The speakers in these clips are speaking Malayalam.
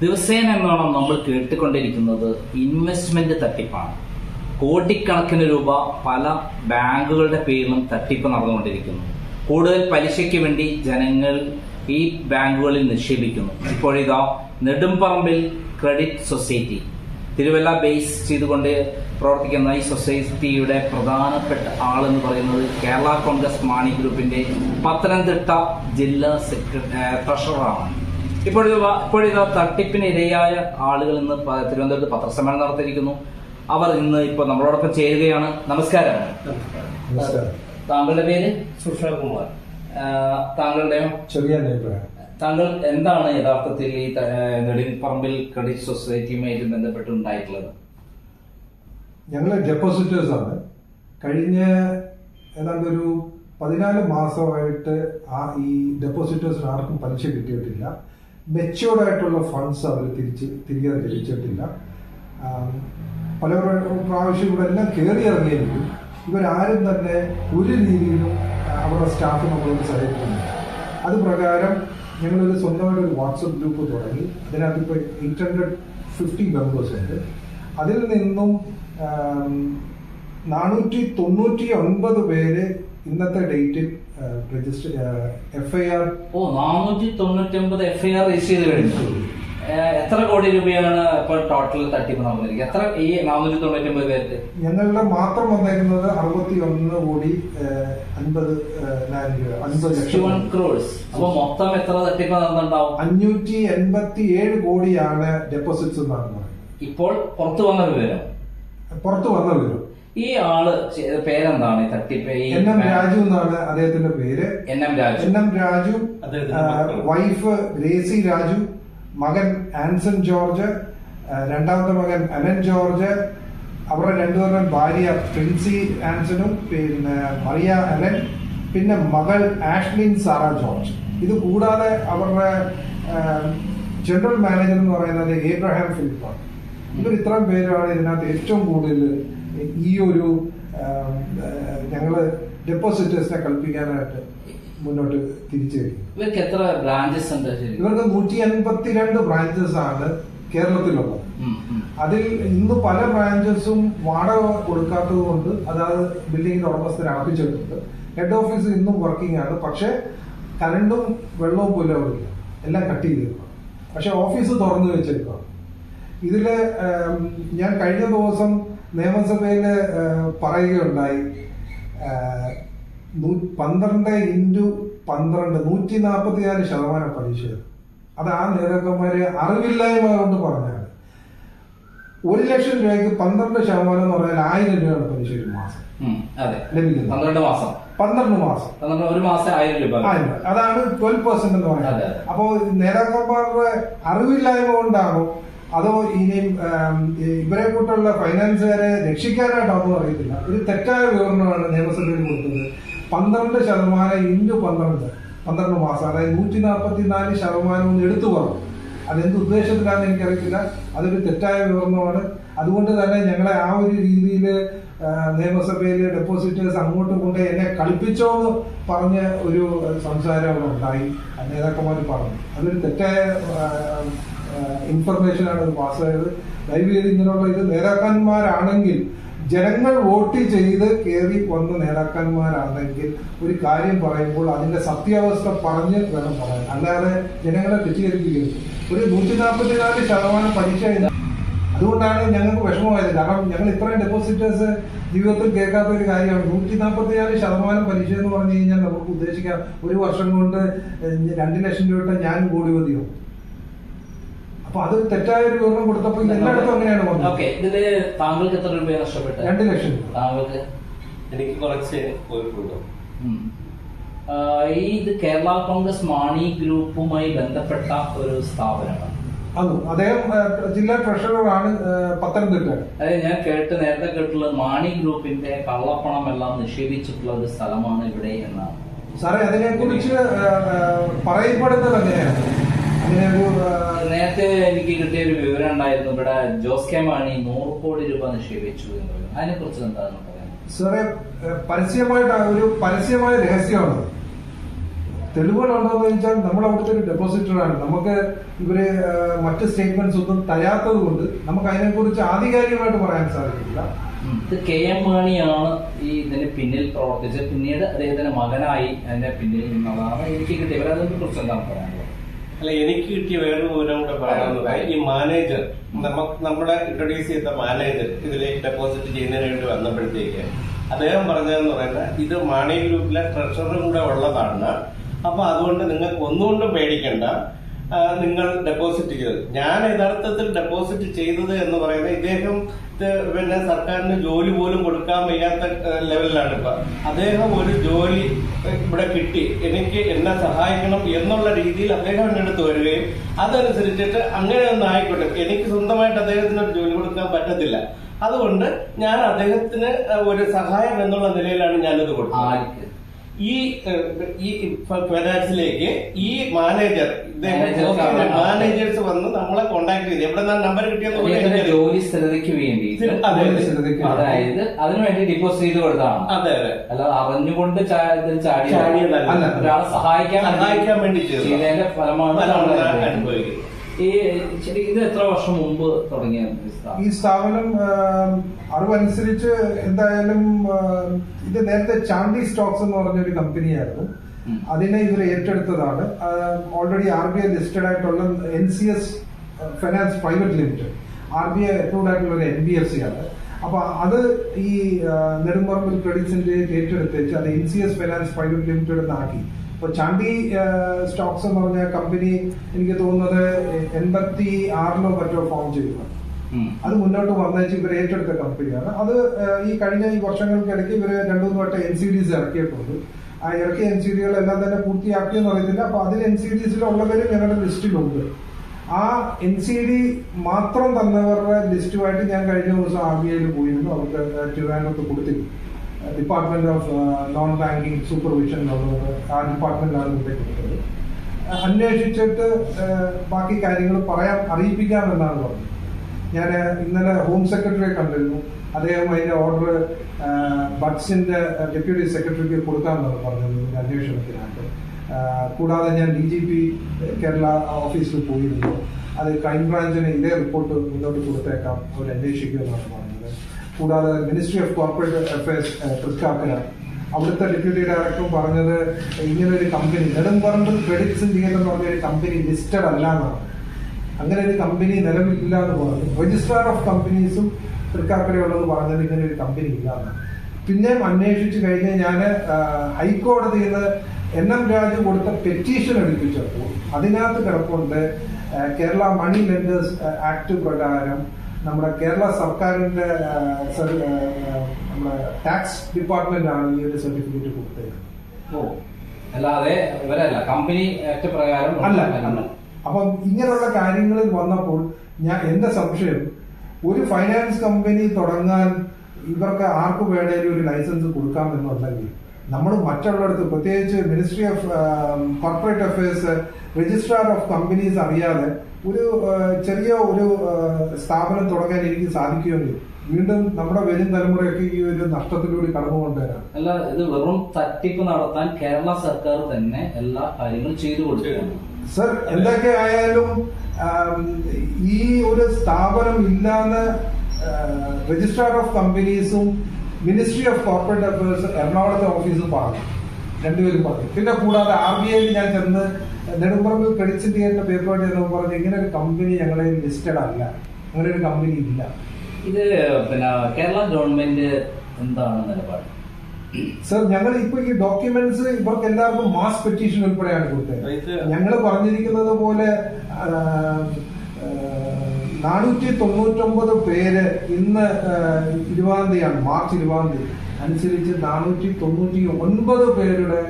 ദിവസേന എന്നോണം നമ്മൾ കേട്ടുകൊണ്ടിരിക്കുന്നത് ഇൻവെസ്റ്റ്മെന്റ് തട്ടിപ്പാണ്. കോടിക്കണക്കിന് രൂപ പല ബാങ്കുകളുടെ പേരിലും തട്ടിപ്പ് നടന്നുകൊണ്ടിരിക്കുന്നു. കൂടുതൽ പലിശയ്ക്ക് വേണ്ടി ജനങ്ങൾ ഈ ബാങ്കുകളിൽ നിക്ഷേപിക്കുന്നു. ഇപ്പോഴിതാ Nedumparambil credit society Thiruvalla base ചെയ്തുകൊണ്ട് പ്രവർത്തിക്കുന്ന ഈ സൊസൈറ്റിയുടെ പ്രധാനപ്പെട്ട ആളെന്ന് പറയുന്നത് കേരള കോൺഗ്രസ് മാണി ഗ്രൂപ്പിന്റെ പത്തനംതിട്ട ജില്ലാ സെക്രട്ടറി ട്രഷററാണ് ഇപ്പോഴിതാ ഇപ്പോഴിതാ തട്ടിപ്പിന് ഇരയായ ആളുകൾ ഇന്ന് തിരുവനന്തപുരത്ത് പത്രസമ്മേളനം നടത്തിയിരിക്കുന്നു. അവർ ഇന്ന് ഇപ്പൊ നമ്മളോടൊപ്പം ചേരുകയാണ്. നമസ്കാരം. നമസ്കാരം. താങ്കളുടെ പേര്? സുഷാൽ കുമാർ. താങ്കളുടെ താങ്കളുടെയോ ചെറിയ താങ്കൾ എന്താണ് യഥാർത്ഥത്തിൽ ഈ നെടുങ്കപ്പറമ്പിൽ ക്രെഡിറ്റ് സൊസൈറ്റിയുമായിട്ട് ബന്ധപ്പെട്ടുണ്ടായിട്ടുള്ളത്? ഞങ്ങൾ ഡെപ്പോസിറ്റേഴ്സ് ആണ്. കഴിഞ്ഞ ഏതാണ്ട് ഒരു പതിനാല് മാസമായിട്ട് ആ ഈ ഡെപ്പോസിറ്റേഴ്സിന് ആർക്കും പലിശ കിട്ടിയിട്ടില്ല. മെച്ചുവേർഡ് ആയിട്ടുള്ള ഫണ്ട്സ് അവർ തിരിച്ച് തിരികെ ലഭിച്ചിട്ടില്ല. പല പ്ര- പ്രാവശ്യം ഇവിടെ എല്ലാം കയറി ഇറങ്ങിയെങ്കിലും ഇവരാരും തന്നെ ഒരു രീതിയിലും അവരുടെ സ്റ്റാഫ് നമ്മളോട് സഹായിക്കുന്നില്ല. അത് പ്രകാരം ഞങ്ങളൊരു സ്വന്തമായിട്ട് ഒരു വാട്സപ്പ് ഗ്രൂപ്പ് തുടങ്ങി. അതിനകത്ത് ഇപ്പോൾ എയ്റ്റ് ഹൺഡ്രഡ് ഫിഫ്റ്റി മെമ്പേഴ്സ് ഉണ്ട്. അതിൽ നിന്നും നാനൂറ്റി തൊണ്ണൂറ്റി ഒൻപത് പേര് ഇന്നത്തെ ഡേറ്റിൽ register F I R O നാനൂറ്റി തൊണ്ണൂറ്റി ഒമ്പത് എഫ് ഐ ആർ രജിസ്റ്റർ ചെയ്ത് കഴിഞ്ഞു എത്ര കോടി രൂപയാണ് ഇപ്പോൾ ടോട്ടൽ തട്ടിപ്പ് നടന്നിരിക്കുന്നത്? എത്ര ഈ നാനൂറ്റി തൊണ്ണൂറ്റി ഒമ്പത് പേർക്ക്? ഞങ്ങളുടെ മാത്രം വന്നിരുന്നത് അറുപത്തി ഒന്ന് കോടി അൻപത് അൻപത് ലക്ഷം. ക്രോഡ്സ് അപ്പൊ മൊത്തം എത്ര തട്ടിപ്പ് നടന്നിട്ടുണ്ടാവും? അഞ്ഞൂറ്റി എൺപത്തി ഏഴ് കോടിയാണ് ഡെപ്പോസിറ്റ്സ് നടന്നത് ഇപ്പോൾ പുറത്തു വന്ന വിവരം? പുറത്തു വന്ന വിവരം. ഈ ആൾ പേരെന്താണ്? ഈ തട്ടിപ്പ് എൻ എം രാജു എന്നാണ് അദ്ദേഹത്തിന്റെ പേര്. N M Raju. N M Raju അദ്ദേഹത്തിന്റെ വൈഫ് ഗ്രേസി രാജു മകൻ ആൻസൺ ജോർജ് രണ്ടാമത്തെ മകൻ അനൻ ജോർജ് അവരുടെ രണ്ടുപേരുടെ ഭാര്യ പ്രിൻസി ആൻസണും പിന്നെ മറിയ അനൻ പിന്നെ മകൾ ആഷ്ലിൻ സാറ ജോർജ്. ഇത് കൂടാതെ അവരുടെ ജനറൽ മാനേജർ എന്ന് പറയുന്നത് ഏബ്രഹാം ഫിലിപ്പാണ്. ഇവർ ഇത്രയും പേരാണ് ഇതിനകത്ത് ഏറ്റവും കൂടുതൽ ഈ ഒരു ഞങ്ങൾ ഡെപ്പോസിറ്റേഴ്സിനെ കൽപ്പിക്കാനായിട്ട് മുന്നോട്ട് തിരിച്ചു കഴിഞ്ഞു ഇവർക്ക് എത്ര ബ്രാഞ്ചസ് ഉണ്ട് ഇവർക്ക് നൂറ്റി അൻപത്തിരണ്ട് ബ്രാഞ്ചസ് ആണ് കേരളത്തിലുള്ളത്. അതിൽ ഇന്ന് പല ബ്രാഞ്ചസും വാടക കൊടുക്കാത്തത് കൊണ്ട് അതായത് ബിൽഡിങ്ങിന്റെ ഉടമസ്ഥരെ അടപ്പിച്ചിട്ടുണ്ട് ഹെഡ് ഓഫീസ് ഇന്നും വർക്കിംഗ് ആണ്. പക്ഷെ കറണ്ടും വെള്ളവും പോലും അവിടെ ഇല്ല. എല്ലാം കട്ട് ചെയ്തിരിക്കുക പക്ഷെ ഓഫീസ് തുറന്നു വെച്ചേക്കുക ഇതിൽ ഞാൻ കഴിഞ്ഞ ദിവസം നിയമസഭയിൽ ഏഹ്, പറയുകയുണ്ടായി പന്ത്രണ്ട് ഇന്റു പന്ത്രണ്ട് നൂറ്റി നാൽപ്പത്തിനാല് ശതമാനം പലിശ. അത് ആ നേതാക്കന്മാര് അറിവില്ലായ്മ കൊണ്ട് പറഞ്ഞാണ്. ഒരു ലക്ഷം രൂപയ്ക്ക് പന്ത്രണ്ട് ശതമാനം എന്ന് പറഞ്ഞാൽ ആയിരം രൂപയാണ് പലിശ ഒരു മാസം. ലഭിക്കുന്നത്. പന്ത്രണ്ട് മാസം. പന്ത്രണ്ട് മാസം. ഒരു മാസം ആയിരം രൂപ. അതാണ് ട്വൽവ് പെർസെന്റ് എന്ന് പറയുന്നത്. അപ്പോൾ അപ്പോ നേതാക്കന്മാരുടെ അറിവില്ലായ്മ കൊണ്ടാണോ അതോ ഇനി ഇവരെ കൂട്ടുള്ള ഫൈനാൻസുകാരെ രക്ഷിക്കാനായിട്ടാണോ അറിയത്തില്ല. ഒരു തെറ്റായ വിവരണമാണ് നിയമസഭയിൽ കൊടുത്തത്. പന്ത്രണ്ട് ശതമാനം ഇന്റു പന്ത്രണ്ട് പന്ത്രണ്ട് മാസം അതായത് നൂറ്റി നാൽപ്പത്തി നാല് ശതമാനം ഒന്ന് എടുത്തു പറഞ്ഞു. അതെന്ത് ഉദ്ദേശത്തിലാണെന്ന് എനിക്കറിയത്തില്ല. അതൊരു തെറ്റായ വിവരണമാണ്. അതുകൊണ്ട് തന്നെ ഞങ്ങളെ ആ ഒരു രീതിയിൽ നിയമസഭയിൽ ഡെപ്പോസിറ്റേഴ്സ് അങ്ങോട്ടും കൊണ്ട് എന്നെ കളിപ്പിച്ചോ എന്ന് പറഞ്ഞ ഒരു സംസാരം അവിടെ ഉണ്ടായി. നേതാക്കന്മാർ പറഞ്ഞു. അതൊരു തെറ്റായ ഇൻഫർമേഷൻ ആണ് പാസ്സായത് ദയവ് ഇങ്ങനെയുള്ള ഇത് നേതാക്കന്മാരാണെങ്കിൽ ജനങ്ങൾ വോട്ട് ചെയ്ത് കയറി വന്ന നേതാക്കന്മാരാണെങ്കിൽ ഒരു കാര്യം പറയുമ്പോൾ അതിന്റെ സത്യാവസ്ഥ പറഞ്ഞ് വേണം പറയാൻ. അല്ലാതെ ജനങ്ങളെ തെറ്റിദ്ധരിപ്പിക്കരുത്. ഒരു നൂറ്റി നാൽപ്പത്തിനാല് ശതമാനം എന്ന് അതുകൊണ്ടാണ് ഞങ്ങൾക്ക് വിഷമമായത്. കാരണം ഞങ്ങൾ ഇത്രയും ഡെപ്പോസിറ്റേഴ്സ് ജീവിതത്തിൽ കേൾക്കാത്ത ഒരു കാര്യമാണ്. നൂറ്റി നാൽപ്പത്തി നാല് ശതമാനം പലിശ എന്ന് പറഞ്ഞു കഴിഞ്ഞാൽ നമുക്ക് ഉദ്ദേശിക്കാം. ഒരു വർഷം കൊണ്ട് രണ്ട് ലക്ഷം രൂപ ഞാൻ കോടിപതിയോ? അപ്പൊ അത് തെറ്റായ ഒരു വിവരണം കൊടുത്തപ്പോൾ എല്ലായിടത്തും അങ്ങനെയാണ് ഇതിൽ താങ്കൾക്ക് എത്ര രൂപയാണ് നഷ്ടപ്പെട്ടത്? രണ്ട് ലക്ഷം താങ്കൾക്ക്? എനിക്ക് കുറച്ച് ഈ ഇത് കേരള കോൺഗ്രസ് മാണി ഗ്രൂപ്പുമായി ബന്ധപ്പെട്ട ഒരു സ്ഥാപനമാണ്. അദ്ദേഹം ജില്ലാ ട്രഷററാണ് പത്തനംതിട്ട. അതെ ഞാൻ കേട്ട് നേരത്തെ കേട്ടുള്ളത് മാണി ഗ്രൂപ്പിന്റെ കള്ളപ്പണം എല്ലാം നിക്ഷേപിച്ചിട്ടുള്ള ഒരു സ്ഥലമാണ് ഇവിടെ എന്നാണ്. സാറേ അതിനെ കുറിച്ച് പറയപ്പെടുന്നത് അങ്ങനെയാണ് അങ്ങനെ ഒരു നേരത്തെ എനിക്ക് കിട്ടിയ ഒരു വിവരം ഉണ്ടായിരുന്നു ഇവിടെ ജോസ് കെ മാണി നൂറ് കോടി രൂപ നിക്ഷേപിച്ചു എന്ന് അതിനെ കുറിച്ച് എന്താണ് സാറേ പരസ്യമായിട്ട് ഒരു പരസ്യമായ രഹസ്യമാണ്. തെളിവുകളുണ്ടോ എന്ന് വെച്ചാൽ നമ്മൾ അവിടുത്തെ ഒരു ഡെപ്പോസിറ്ററാണ് നമുക്ക് ഇവർ മറ്റ് സ്റ്റേറ്റ്മെന്റ്സ് ഒന്നും തരാത്തത് കൊണ്ട് നമുക്ക് അതിനെക്കുറിച്ച് ആധികാരികമായിട്ട് പറയാൻ സാധിക്കില്ല. ഇത് കെ എം മാണിയാണ് ഈ ഇതിന് പിന്നിൽ പ്രവർത്തിച്ചത്. പിന്നീട് അദ്ദേഹത്തിന്റെ മകനായി അതിന്റെ പിന്നിൽ നിന്നുള്ളതാണ് എനിക്ക് കിട്ടിയ അതിനെ കുറിച്ച് എന്താണ് പറയാനുള്ളത്? അല്ല എനിക്ക് കിട്ടിയ വേറൊരു വിവരം കൂടെ പറയാനുള്ളത് ഈ മാനേജർ നമുക്ക് നമ്മുടെ ഇൻട്രൊഡ്യൂസ് ചെയ്ത മാനേജർ ഇതിലേക്ക് ഡെപ്പോസിറ്റ് ചെയ്യുന്നതിന് വേണ്ടി വന്നപ്പോഴത്തേക്ക് അദ്ദേഹം പറഞ്ഞതെന്ന് പറയുന്നത് ഇത് മാണി ഗ്രൂപ്പിലെ ട്രഷറും കൂടെ ഉള്ളതാണ്. അപ്പൊ അതുകൊണ്ട് നിങ്ങൾക്ക് ഒന്നുകൊണ്ടും പേടിക്കണ്ട. നിങ്ങൾ ഡെപ്പോസിറ്റ് ചെയ്തത് ഞാൻ യഥാർത്ഥത്തിൽ ഡെപ്പോസിറ്റ് ചെയ്തത് എന്ന് പറയുന്നത് ഇദ്ദേഹം പിന്നെ സർക്കാരിന് ജോലി പോലും കൊടുക്കാൻ വയ്യാത്ത ലെവലിലാണ് ഇപ്പൊ. അദ്ദേഹം ഒരു ജോലി ഇവിടെ കിട്ടി. എനിക്ക് എന്നെ സഹായിക്കണം എന്നുള്ള രീതിയിൽ അദ്ദേഹം എന്റെ അടുത്ത് വരികയും അതനുസരിച്ചിട്ട് അങ്ങനെ ഒന്ന് ആയിക്കോട്ടെ. എനിക്ക് സ്വന്തമായിട്ട് അദ്ദേഹത്തിന് ഒരു ജോലി കൊടുക്കാൻ പറ്റത്തില്ല. അതുകൊണ്ട് ഞാൻ അദ്ദേഹത്തിന് ഒരു സഹായം എന്നുള്ള നിലയിലാണ് ഞാനിത് കൊടുത്തത്. ഈ ഈ ഫൈനാൻസിലേക്ക് ഈ മാനേജർ മാനേജേഴ്സ് വന്ന് നമ്മളെ കോണ്ടാക്ട് ചെയ്ത്. എവിടെ നമ്പർ കിട്ടിയെന്ന് ജോലി സ്ഥിരതയ്ക്ക് വേണ്ടി അതായത് അതിനുവേണ്ടി ഡിപ്പോസിറ്റ് ചെയ്ത് കൊടുത്താണ് അതെ അതെ. അല്ല അറിഞ്ഞുകൊണ്ട്. ഒരാളെ സഹായിക്കാൻ സഹായിക്കാൻ വേണ്ടി ചെയ്തു ചെയ്തതിന്റെ ഫലമാണ് അനുഭവിക്കുന്നത്. ഈ ഇത് എത്ര വർഷം മുമ്പ് തുടങ്ങിയ ഈ സ്ഥാപനം? അറിവനുസരിച്ച് എന്തായാലും ഇത് നേരത്തെ ചാണ്ടി സ്റ്റോക്സ് എന്ന് പറഞ്ഞ ഒരു കമ്പനിയായിരുന്നു. അതിനെ ഇവർ ഏറ്റെടുത്തതാണ്. Already R B I listed ആയിട്ടുള്ള N C S finance private limited R B I approved ആയിട്ടുള്ള ഒരു എൻ ബി എഫ് സി ആണ്. അപ്പൊ അത് ഈ നെടുമ്പറമ്പിൽ ക്രെഡിറ്റ്സിന്റെ ഏറ്റെടുത്തേച്ച് അത് N C S finance private limited എന്നാക്കി ഇപ്പൊ ചാണ്ടി സ്റ്റോക്സ് എന്ന് പറഞ്ഞ കമ്പനി എനിക്ക് തോന്നുന്നത് എൺപത്തി ആറിലോ മറ്റോ ഫോം ചെയ്തതാണ്. അത് മുന്നോട്ട് വന്നേച്ച് ഇവർ ഏറ്റെടുത്ത കമ്പനിയാണ്. അത് ഈ കഴിഞ്ഞ ഈ വർഷങ്ങൾക്കിടയ്ക്ക് ഇവർ രണ്ടു മൂന്ന് വട്ടം എൻ സി ഡിസ് ഇറക്കിയിട്ടുണ്ട്. ആ ഇറക്കിയ എൻ സി ഡികളെല്ലാം തന്നെ പൂർത്തിയാക്കിയെന്ന് അറിയത്തില്ല. അപ്പൊ അതിൽ എൻ സി ഡിസിലുള്ളവരും ഞങ്ങളുടെ ലിസ്റ്റിലുണ്ട്. ആ എൻ സി ഡി മാത്രം തന്നവരുടെ ലിസ്റ്റുമായിട്ട് ഞാൻ കഴിഞ്ഞ ദിവസം ആർ ബി ഐയിൽ പോയിരുന്നു. അവർക്ക് ട്രിവാൻഡ്രത്ത് കൊടുത്തിരുന്നു. Department of non banking supervision ആ ഡിപ്പാർട്ട്മെന്റാണ് ഇവിടെ കൊടുത്തത്. അന്വേഷിച്ചിട്ട് ബാക്കി കാര്യങ്ങൾ പറയാൻ അറിയിപ്പിക്കാമെന്നാണ് പറഞ്ഞത്. ഞാൻ ഇന്നലെ ഹോം സെക്രട്ടറിയെ കണ്ടിരുന്നു. അദ്ദേഹം അതിന്റെ ഓർഡർ ബഡ്സിന്റെ ഡെപ്യൂട്ടി സെക്രട്ടറിക്ക് കൊടുക്കാമെന്നാണ് പറഞ്ഞത് അന്വേഷണത്തിനായിട്ട്. കൂടാതെ ഞാൻ ഡി ജി പി കേരള ഓഫീസിൽ പോയിരുന്നു. അത് ക്രൈംബ്രാഞ്ചിന് ഇതേ റിപ്പോർട്ട് മുന്നോട്ട് കൊടുത്തേക്കാം അവർ അന്വേഷിക്കുമെന്നാണ് പറഞ്ഞത്. കൂടാതെ ministry of corporate affairs Thrikkakara അവിടുത്തെ ഡെപ്യൂട്ടി ഡയറക്ടറും പറഞ്ഞത് ഇങ്ങനെ ഒരു കമ്പനി നെടുമ്പറമ്പിൽ ക്രെഡിറ്റ്സ് സിൻഡിക്കേറ്റ് എന്ന് പറഞ്ഞ ഒരു കമ്പനി ലിസ്റ്റഡ് അല്ല എന്നാണ് അങ്ങനെ ഒരു കമ്പനി നിലവിലില്ല എന്ന് പറഞ്ഞു. രജിസ്ട്രാർ ഓഫ് കമ്പനീസും തൃക്കാക്കരയുള്ളത് പറഞ്ഞത് ഇങ്ങനെ ഒരു കമ്പനി ഇല്ല എന്നാണ് പിന്നെയും അന്വേഷിച്ചു കഴിഞ്ഞ് ഞാൻ ഹൈക്കോടതിയിൽ എൻ എം രാജു കൊടുത്ത പെറ്റീഷൻ എടുപ്പിച്ചപ്പോൾ അതിനകത്ത് കിടപ്പുണ്ട് കേരള മണി ലെൻഡേഴ്സ് ആക്ട് പ്രകാരം നമ്മുടെ കേരള സർക്കാരിന്റെ സർ- നമ്മുടെ ടാക്സ് ഡിപ്പാർട്ട്മെന്റ് ആണ് ഈ ഒരു സർട്ടിഫിക്കറ്റ് കൊടുത്തത് ഓ അല്ലാതെ ഇവരല്ല കമ്പനി ആക്ട് പ്രകാരം അല്ല അല്ല. അപ്പം ഇങ്ങനെയുള്ള കാര്യങ്ങളിൽ വന്നപ്പോൾ ഞാൻ എന്റെ സംശയം ഒരു ഫൈനാൻസ് കമ്പനി തുടങ്ങാൻ ഇവർക്ക് ആർക്ക് വേണേലും ഒരു ലൈസൻസ് കൊടുക്കാമെന്നുണ്ടെങ്കിൽ നമ്മൾ മറ്റുള്ളിടത്ത് പ്രത്യേകിച്ച് ministry of corporate affairs registrar of companies അറിയാതെ ഒരു ചെറിയ ഒരു സ്ഥാപനം തുടങ്ങാൻ എനിക്ക് സാധിക്കുമെങ്കിൽ വീണ്ടും നമ്മുടെ വരും തലമുറയൊക്കെ ഈ ഒരു നഷ്ടത്തിലൂടെ കടന്നു കൊണ്ടുവരാം. അല്ല ഇത് വെറും തട്ടിപ്പ് നടത്താൻ കേരള സർക്കാർ തന്നെ എല്ലാ കാര്യങ്ങളും ചെയ്തു കൊടുക്കുകയാണ്. സർ എന്തൊക്കെ ആയാലും ഈ ഒരു സ്ഥാപനം ഇല്ലാന്ന് രജിസ്ട്രാർ ഓഫ് കമ്പനീസും മിനിസ്ട്രി ഓഫ് കോർപ്പറേറ്റ് അഫയേഴ്സ് എറണാകുളത്തെ ഓഫീസ് പറഞ്ഞു. രണ്ടുപേരും പറഞ്ഞു. പിന്നെ കൂടാതെ ആർ ബി ഐയിൽ ഞാൻ ചെന്ന് നെടുമ്പറമ്പിൽ ക്രെഡിറ്റ് സിൻഡിക്കേറ്റിന്റെ പേപ്പർ ചെന്നപ്പോൾ പറഞ്ഞു ഇങ്ങനെ ഒരു കമ്പനി ഞങ്ങളെ ലിസ്റ്റഡ് അല്ല. അങ്ങനെ ഒരു കമ്പനി ഇല്ല. ഇത് പിന്നെ കേരള ഗവൺമെന്റ് എന്താണ് നിലപാട്? സർ ഞങ്ങൾ ഇപ്പൊ ഈ ഡോക്യുമെന്റ്സ് ഇവർക്ക് എല്ലാവർക്കും മാസ് പെറ്റീഷൻ ഉൾപ്പെടെയാണ് കൊടുത്തത്. ഞങ്ങൾ പറഞ്ഞിരിക്കുന്നത് പോലെ നാനൂറ്റി തൊണ്ണൂറ്റൊമ്പത് പേര് ഇന്ന് ഇരുപതാം തീയതിയാണ് മാർച്ച് ഇരുപതാം തീയതി അനുസരിച്ച് നാനൂറ്റി തൊണ്ണൂറ്റി ഒൻപത് പേരുടെ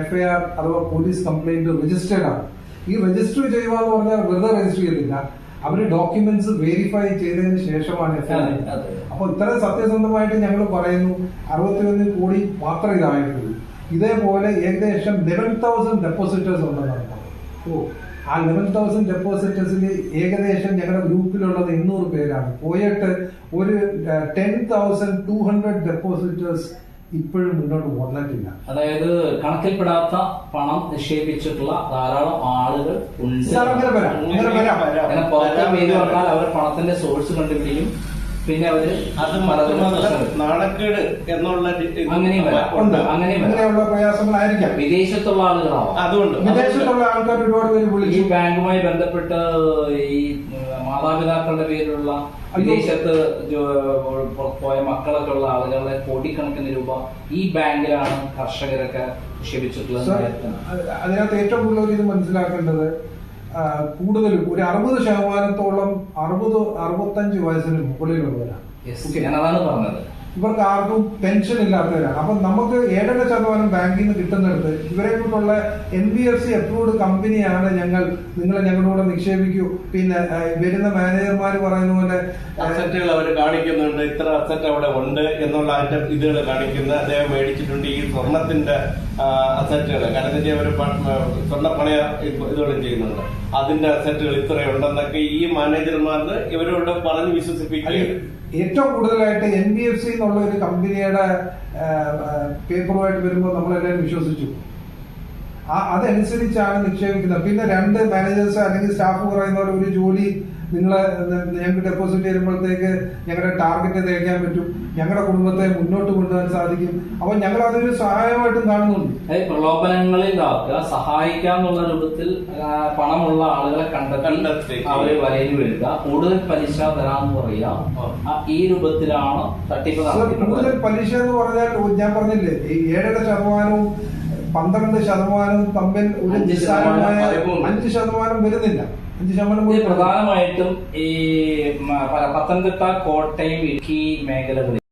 എഫ്ഐആർ അഥവാ പോലീസ് കംപ്ലൈന്റ് രജിസ്റ്റേഡ് ആണ്. ഈ രജിസ്റ്റർ ചെയ്യുക എന്ന് പറഞ്ഞാൽ വെറുതെ രജിസ്റ്റർ ചെയ്തില്ല അവർ ഡോക്യുമെന്റ്സ് വെരിഫൈ ചെയ്തതിന് ശേഷമാണ് എഫ്ഐആർ. അപ്പൊ ഇത്ര സത്യസന്ധമായിട്ട് ഞങ്ങൾ പറയുന്നു. അറുപത്തിയൊന്ന് കോടി മാത്രം ഇതായിട്ടുള്ളൂ. ഇതേപോലെ ഏകദേശം ലെവൻ തൗസൻഡ് ഡെപ്പോസിറ്റേഴ്സ് ഉണ്ടെന്നാണ് ഓ ആ ലെവൻ തൗസൻഡ് ഡെപ്പോസിറ്റേഴ്സിൽ ഏകദേശം ഞങ്ങളുടെ ഗ്രൂപ്പിലുള്ളത് എണ്ണൂറ് പേരാണ്. പോയിട്ട് ഒരു ten thousand two hundred depositors ഇപ്പോഴും മുന്നോട്ട് വന്നിട്ടില്ല. അതായത് കണക്കിൽപ്പെടാത്ത പണം നിക്ഷേപിച്ചിട്ടുള്ള ധാരാളം ആളുകൾ ഉണ്ട്. സാർ അങ്ങനെ വരാം അങ്ങനെ വരാം. അങ്ങനെ പുറത്തെ പേര് പറഞ്ഞാൽ അവർ പണത്തിന്റെ സോഴ്സ് കണ്ടുപിടിക്കും. പിന്നെ അവർ അത് നാണക്കേട് എന്നുള്ള അങ്ങനെ. ഉണ്ട്. അങ്ങനെയുള്ള പ്രയാസങ്ങളായിരിക്കാം. വിദേശത്തുള്ള ആളുകളാവും. അതുകൊണ്ട്. വിദേശത്തുള്ള ആൾക്കാർ ഒരുപാട് പേര് ഈ ബാങ്കുമായി ബന്ധപ്പെട്ട് ഈ മാതാപിതാക്കളുടെ പേരിലുള്ള. വിദേശത്ത് പോയ മക്കളൊക്കെ ഉള്ള ആളുകളെ കോടിക്കണക്കിന് രൂപ ഈ ബാങ്കിലാണ് കർഷകരൊക്കെ നിക്ഷേപിച്ചിട്ടുള്ളത് അതിനകത്ത് ഏറ്റവും കൂടുതൽ ഇത് മനസ്സിലാക്കേണ്ടത് കൂടുതലും ഒരു അറുപത് ശതമാനത്തോളം അറുപത് അറുപത്തഞ്ച് വയസ്സിന് മുകളിലുള്ളവരാണ്. അതാണ് പറഞ്ഞത്. ഇവർക്ക് ആർക്കും പെൻഷൻ ഇല്ലാത്തവരാണ്. അപ്പൊ നമുക്ക് ഏഴര ശതമാനം ബാങ്കിൽ നിന്ന് കിട്ടുന്നിടത്ത് ഇവരെ കൊണ്ടുള്ള N B F C approved കമ്പനിയാണ് ഞങ്ങൾ. നിങ്ങൾ കൂടെ നിക്ഷേപിക്കൂ. പിന്നെ വരുന്ന മാനേജർമാർ പറയുന്ന പോലെ അസറ്റുകൾ അവർ കാണിക്കുന്നുണ്ട്. ഇത്ര അസറ്റ് അവിടെ ഉണ്ട് എന്നുള്ള അതിന്റെ ഇതുകൾ കാണിക്കുന്നത് അദ്ദേഹം മേടിച്ചിട്ടുണ്ട് ഈ സ്വർണത്തിന്റെ അസറ്റുകൾ കാരണം അവർ സ്വർണപ്പണയ ഇതുകളും ചെയ്യുന്നുണ്ട്. അതിന്റെ അസറ്റുകൾ ഇത്രയുണ്ടെന്നൊക്കെ ഈ മാനേജർമാർ ഇവരോട് പറഞ്ഞ് വിശ്വസിപ്പിക്കുക ഏറ്റവും കൂടുതലായിട്ട് എൻ ബി എഫ് സി എന്നുള്ള ഒരു കമ്പനിയുടെ പേപ്പറുമായിട്ട് വരുമ്പോൾ നമ്മളെല്ലാവരും വിശ്വസിച്ചു. അതനുസരിച്ചാണ് നിക്ഷേപിക്കുന്നത്. പിന്നെ രണ്ട് മാനേജേഴ്സ് അല്ലെങ്കിൽ സ്റ്റാഫ് പറയുന്ന ഒരു ജോലി നിങ്ങൾ ഞങ്ങൾക്ക് ഡെപ്പോസിറ്റ് ചെയ്യുമ്പോഴത്തേക്ക് ഞങ്ങളുടെ ടാർഗറ്റ് തേക്കാൻ പറ്റും. ഞങ്ങളുടെ കുടുംബത്തെ മുന്നോട്ട് കൊണ്ടുപോകാൻ സാധിക്കും. അപ്പൊ ഞങ്ങൾ അതൊരു സഹായമായിട്ടും കാണുന്നുണ്ട്. അതായത് സഹായിക്കാം സഹായിക്കാന്നുള്ള രൂപത്തിൽ പണമുള്ള ആളുകളെ കണ്ടെത്തി. അവരെ വലയിൽ വീഴുക. കൂടുതൽ പലിശ തരാന്ന് പറയുക. ആ, ഈ രൂപത്തിലാണ് തട്ടിപ്പ് കൂടുതൽ പലിശ എന്ന് പറഞ്ഞാൽ ഞാൻ പറഞ്ഞില്ലേ ഈ ഏഴര ശതമാനവും പന്ത്രണ്ട് ശതമാനം തമ്മിൽ ഒരു അഞ്ച് നിസ്സാരമായ ശതമാനം അഞ്ച് ശതമാനം വരുന്നില്ല. അഞ്ച് ശതമാനം പ്രധാനമായിട്ടും ഈ പത്തനംതിട്ട കോട്ടയം ഇടുക്കി മേഖലകളിൽ